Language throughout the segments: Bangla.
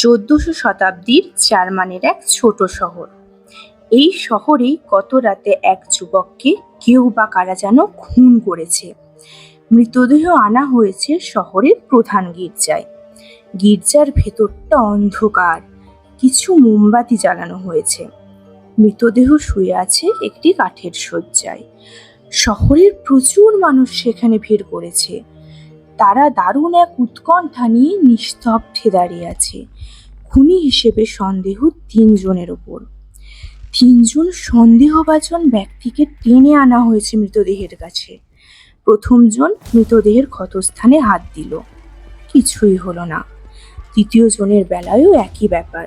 চোদ্দশো শতাব্দীর জার্মানের এক ছোট শহর। এই শহরেই গত রাতে এক যুবককে কেউ বা কারা যেন খুন করেছে। মৃতদেহ আনা হয়েছে শহরের প্রধান গির্জায়। গির্জার ভেতরটা অন্ধকার, কিছু মোমবাতি জ্বালানো হয়েছে। মৃতদেহ শুয়ে আছে একটি কাঠের শয্যায়। শহরের প্রচুর মানুষ সেখানে ভিড় করেছে। তারা দারুণ এক উৎকণ্ঠা নিয়ে নিস্তব্ধে দাঁড়িয়ে আছে। খুনি হিসেবে সন্দেহ তিনজনের ওপর। তিনজন সন্দেহভাজন ব্যক্তিকে টেনে আনা হয়েছে মৃতদেহের কাছে। প্রথমজন মৃতদেহের ক্ষতস্থানে হাত দিল। কিছুই হলো না। দ্বিতীয় জনের বেলায়ও একই ব্যাপার।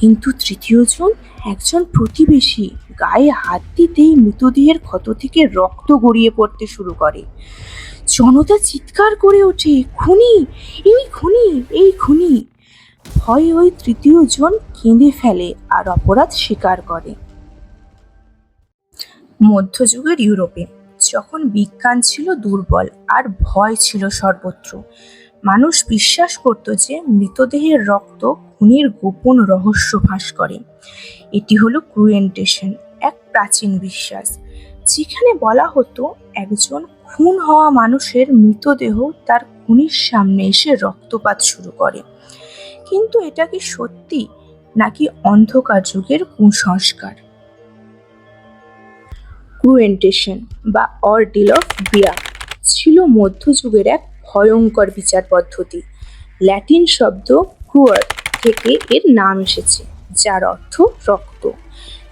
কিন্তু তৃতীয় জন একজন প্রতিবেশী, গায়ে হাত দিতেই মৃতদেহের ক্ষত থেকে রক্ত গড়িয়ে পড়তে শুরু করে। জনতা চিৎকার করে ওঠে, খুনি, এই খুনি এই খুনি। ভয়ে ওই তৃতীয় জন কেঁদে ফেলে আর অপরাধ স্বীকার করে। মধ্যযুগের ইউরোপে যখন বিজ্ঞান ছিল দুর্বল আর ভয় ছিল সর্বত্র, মানুষ বিশ্বাস করত যে মৃতদেহের রক্ত খুনির গোপন রহস্য ফাঁস করে। এটি হলো ক্রুয়েন্টেশন, এক প্রাচীন বিশ্বাস, যেখানে বলা হতো একজন খুন হওয়া মানুষের মৃতদেহ তার খুনির সামনে এসে রক্তপাত শুরু করে। কিন্তু এটা কি সত্যি, নাকি অন্ধকার যুগের কুসংস্কার? ক্রুয়েন্টেশন বা অরডিল অফ বিয়া ছিল মধ্যযুগের এক ভয়ঙ্কর বিচার পদ্ধতি। ল্যাটিন শব্দ ক্রুয়ার থেকে এর নাম এসেছে, যার অর্থ রক্ত।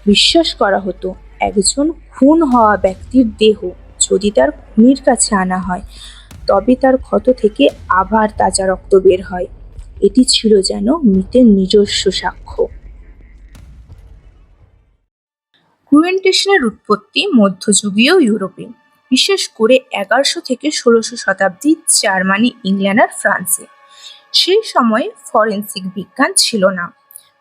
বিশ্বাস করা হতো, একজন খুন হওয়া ব্যক্তির দেহ যদি তার খুনির কাছে আনা হয়, তবে তার ক্ষত থেকে আবার তাজা রক্ত বের হয়। এটি ছিল যেন মৃতের নিজস্ব সাক্ষ্য। ক্রুয়েন্টেশনের উৎপত্তি মধ্যযুগীয় ইউরোপে, বিশেষ করে এগারোশো থেকে ষোলোশো শতাব্দী জার্মানি, ইংল্যান্ড আর ফ্রান্সে। সেই সময়ে ফরেন্সিক বিজ্ঞান ছিল না।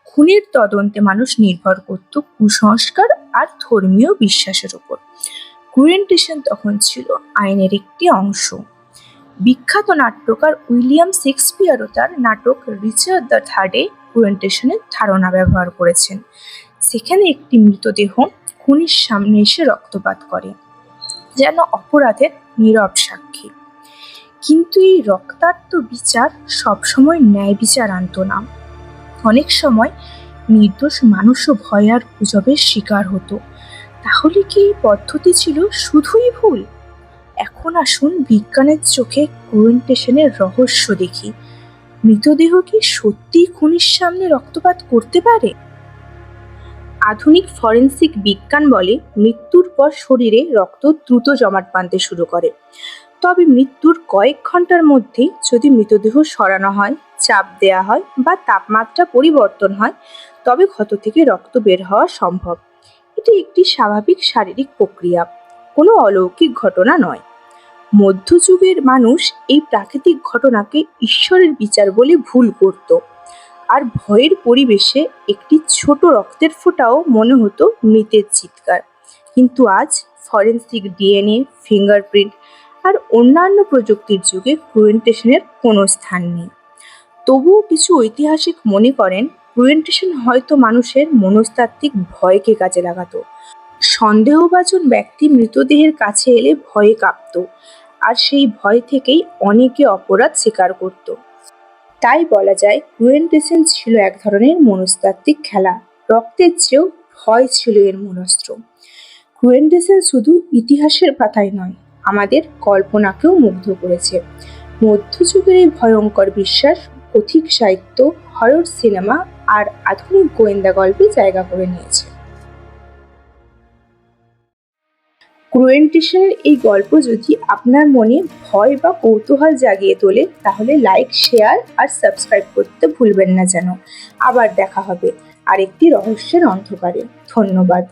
খুনের তদন্তে মানুষ নির্ভর করত কুসংস্কার আর ধর্মীয় বিশ্বাসের উপর। ক্রুয়েন্টেশন তখন ছিল আইনের একটি অংশ। বিখ্যাত নাট্যকার উইলিয়াম শেক্সপিয়ারও তার নাটক রিচার্ড দ্য থার্ডে ক্রুয়েন্টেশনের ধারণা ব্যবহার করেছেন। সেখানে একটি মৃতদেহ খুনির সামনে এসে রক্তপাত করে, যেন অপরাধের নীরব সাক্ষী। কিন্তু এই রক্তাক্ত বিচার সবসময় ন্যায় বিচার আনত না। অনেক সময় নির্দোষ মানুষও ভয় আর গুজবের শিকার হতো। তাহলে কি এই পদ্ধতি ছিল শুধুই ভুল? এখন আসুন বিজ্ঞানের চোখে ক্রুয়েন্টেশনের রহস্য দেখি। মৃতদেহ কি সত্যিই খুনির সামনে রক্তপাত করতে পারে? আধুনিক ফরেনসিক বিজ্ঞান বলে মৃত্যুর পর শরীরে রক্ত দ্রুত জমাট বাঁধতে শুরু করে। তবে মৃত্যুর কয়েক ঘণ্টার মধ্যেই যদি মৃতদেহ সরানো হয়, চাপ দেওয়া হয় বা তাপমাত্রা পরিবর্তন হয়, তবে ক্ষত থেকে রক্ত বের হওয়া সম্ভব। এটি একটি স্বাভাবিক শারীরিক প্রক্রিয়া, কোনো অলৌকিক ঘটনা নয়। মধ্যযুগের মানুষ এই প্রাকৃতিক ঘটনাকে ঈশ্বরের বিচার বলে ভুল করত। আর ভয়ের পরিবেশে একটি ছোট রক্তের ফোঁটাও মনে হতো মৃতের চিৎকার। কিন্তু আজ ফরেন্সিক ডিএনএ, ফিঙ্গারপ্রিন্ট আর অন্যান্য প্রযুক্তির যুগে ক্রুয়েন্টেশনের কোনো স্থান নেই। তবুও কিছু ঐতিহাসিক মনে করেন ক্রুয়েন্টেশন হয়তো মানুষের মনস্তাত্ত্বিক ভয়কে কাজে লাগাতো। সন্দেহভাজন ব্যক্তি মৃতদেহের কাছে এলে ভয়ে কাঁপত, আর সেই ভয় থেকেই অনেকে অপরাধ স্বীকার করত। তাই বলা যায় ক্রুয়েন্টেশন ছিল এক ধরনের মনস্তাত্ত্বিক খেলা। রক্তের চেয়েও ভয় ছিল এর মনস্ত্র। ক্রুয়েন্টেশন শুধু ইতিহাসের পাতায় নয়, আমাদের কল্পনাকেও মুগ্ধ করেছে। মধ্যযুগের এই ভয়ঙ্কর বিশ্বাস, কথিক সাহিত্য, হরর সিনেমা আর আধুনিক গোয়েন্দা গল্পে জায়গা করে নিয়েছে। ক্রুয়েন্টেশনের এই গল্প যদি আপনার মনে ভয় বা কৌতূহল জাগিয়ে তোলে, তাহলে লাইক, শেয়ার আর সাবস্ক্রাইব করতে ভুলবেন না যেন। আবার দেখা হবে আরেকটি রহস্যের অন্ধকারে। ধন্যবাদ।